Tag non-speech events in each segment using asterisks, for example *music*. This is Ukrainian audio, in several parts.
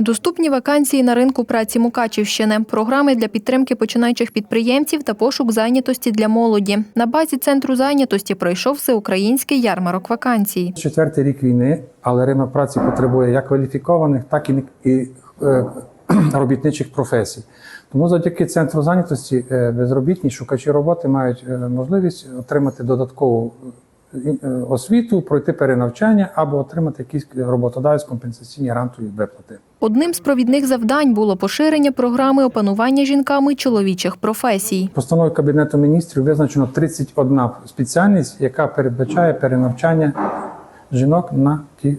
Доступні вакансії на ринку праці Мукачівщини, програми для підтримки починаючих підприємців та пошук зайнятості для молоді. На базі центру зайнятості пройшов всеукраїнський ярмарок вакансій. Четвертий рік війни, але ринок праці потребує як кваліфікованих, так і, е, *clears throat* робітничих професій. Тому завдяки центру зайнятості е, безробітні шукачі роботи мають е, можливість отримати додаткову освіту, пройти перенавчання або отримати якісь роботодавець компенсаційні грантові виплати. Одним з провідних завдань було поширення програми опанування жінками чоловічих професій. Постановою Кабінету міністрів визначено 31 спеціальність, яка передбачає перенавчання жінок на ті е,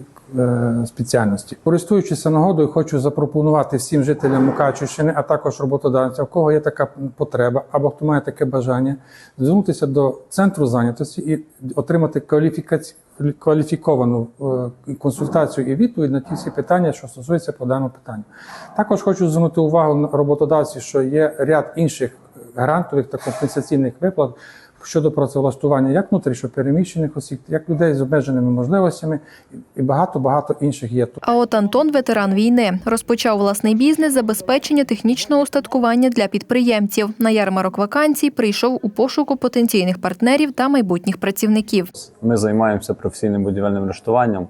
спеціальності. Користуючись нагодою, хочу запропонувати всім жителям Мукачівщини, а також роботодавцям, у кого є така потреба або хто має таке бажання, звернутися до центру зайнятості і отримати кваліфікаці- кваліфіковану е, консультацію і відповідь на ті всі питання, що стосуються по даному питанню. Також хочу звернути увагу на роботодавців, що є ряд інших грантових та компенсаційних виплат щодо працевлаштування як внутрішньопереміщених осіб, як людей з обмеженими можливостями і багато-багато інших є. А от Антон, ветеран війни, розпочав власний бізнес забезпечення технічного устаткування для підприємців. На ярмарок вакансій прийшов у пошуку потенційних партнерів та майбутніх працівників. Ми займаємося професійним будівельним рештуванням.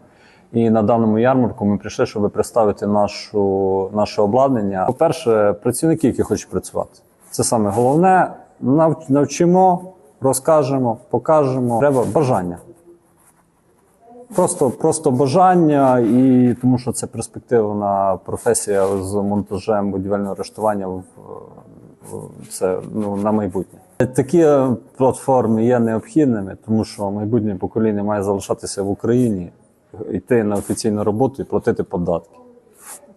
І на даному ярмарку ми прийшли, щоб представити нашу, наше обладнання. По-перше, працівники, які хочуть працювати. Це саме головне. Навчимо, розкажемо, покажемо. Треба бажання. Просто, просто бажання, і тому що це перспективна професія з монтажем будівельного рештування в, це ну, на майбутнє. Такі платформи є необхідними, тому що майбутнє покоління має залишатися в Україні, йти на офіційну роботу і платити податки.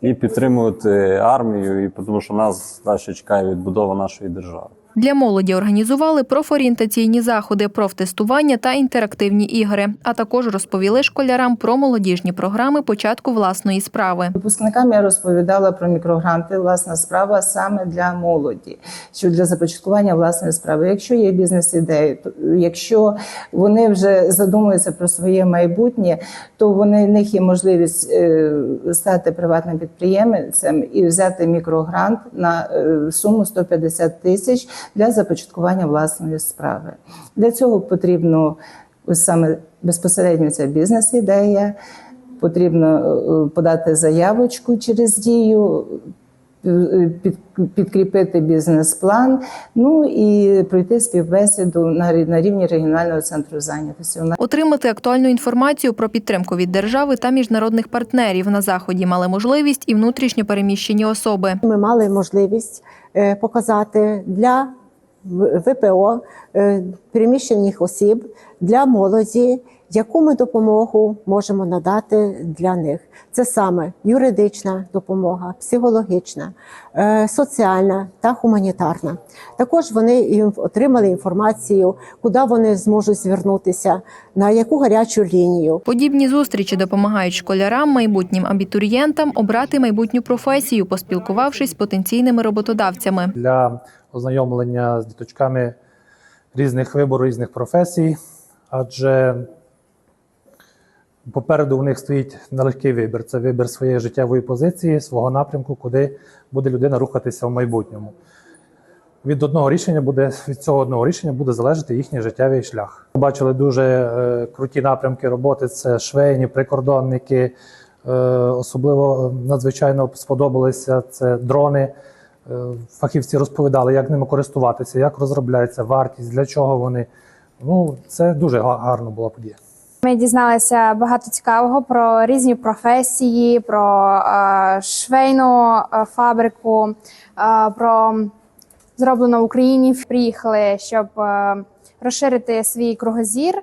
І підтримувати армію, і тому що нас далі чекає відбудова нашої держави. Для молоді організували профорієнтаційні заходи, профтестування та інтерактивні ігри, а також розповіли школярам про молодіжні програми початку власної справи. Випускникам я розповідала про мікрогранти, власна справа саме для молоді, що для започаткування власної справи. Якщо є бізнес-ідеї, якщо вони вже задумуються про своє майбутнє, то вони в них є можливість е, стати приватним підприємцем і взяти мікрогрант на е, суму 150 тисяч для започаткування власної справи. Для цього потрібно ось саме безпосередньо ця бізнес-ідея. Потрібно е, подати заявочку через дію, е, підкріпити бізнес-план, ну і пройти співбесіду на, рівні регіонального центру зайнятості. Отримати актуальну інформацію про підтримку від держави та міжнародних партнерів на заході мали можливість і внутрішньо переміщені особи. Ми мали можливість е, показати для ВПО е, переміщених осіб для молоді, яку ми допомогу можемо надати для них. Це саме юридична допомога, психологічна, е, соціальна та гуманітарна. Також вони отримали інформацію, куди вони зможуть звернутися, на яку гарячу лінію. Подібні зустрічі допомагають школярам, майбутнім абітурієнтам обрати майбутню професію, поспілкувавшись з потенційними роботодавцями. для ознайомлення з діточками різних вибору, різних професій, адже попереду у них стоїть нелегкий вибір. Це вибір своєї життєвої позиції, свого напрямку, куди буде людина рухатися в майбутньому. Від одного рішення буде від цього одного рішення буде залежати їхній життєвий шлях. Бачили дуже е, круті напрямки роботи: це швейні, прикордонники. Е, особливо е, надзвичайно сподобалися це дрони. Е, Фахівці розповідали, як ними користуватися, як розробляється вартість, для чого вони. Ну, це дуже га- гарно була подія. Ми дізналися багато цікавого про різні професії, про е, швейну е, фабрику, е, про зроблено в Україні. Приїхали, щоб розширити свій кругозір.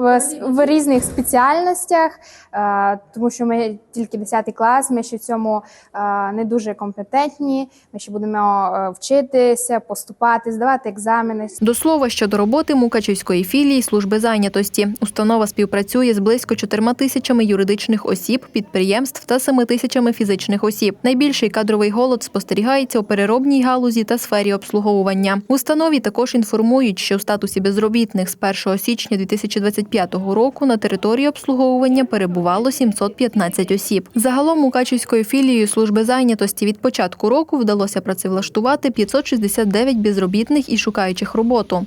В, в різних спеціальностях, е, тому що ми тільки 10 клас, ми ще в цьому е, не дуже компетентні. Ми ще будемо е, вчитися, поступати, здавати екзамени. До слова щодо роботи Мукачівської філії служби зайнятості. Установа співпрацює з близько 4 тисячами юридичних осіб, підприємств та 7 тисячами фізичних осіб. Найбільший кадровий голод спостерігається у переробній галузі та сфері обслуговування. В установі також інформують, що в статусі безробітних з 1 січня 2025 2025 року на території обслуговування перебувало 715 осіб. Загалом Мукачівською філією служби зайнятості від початку року вдалося працевлаштувати 569 безробітних і шукаючих роботу.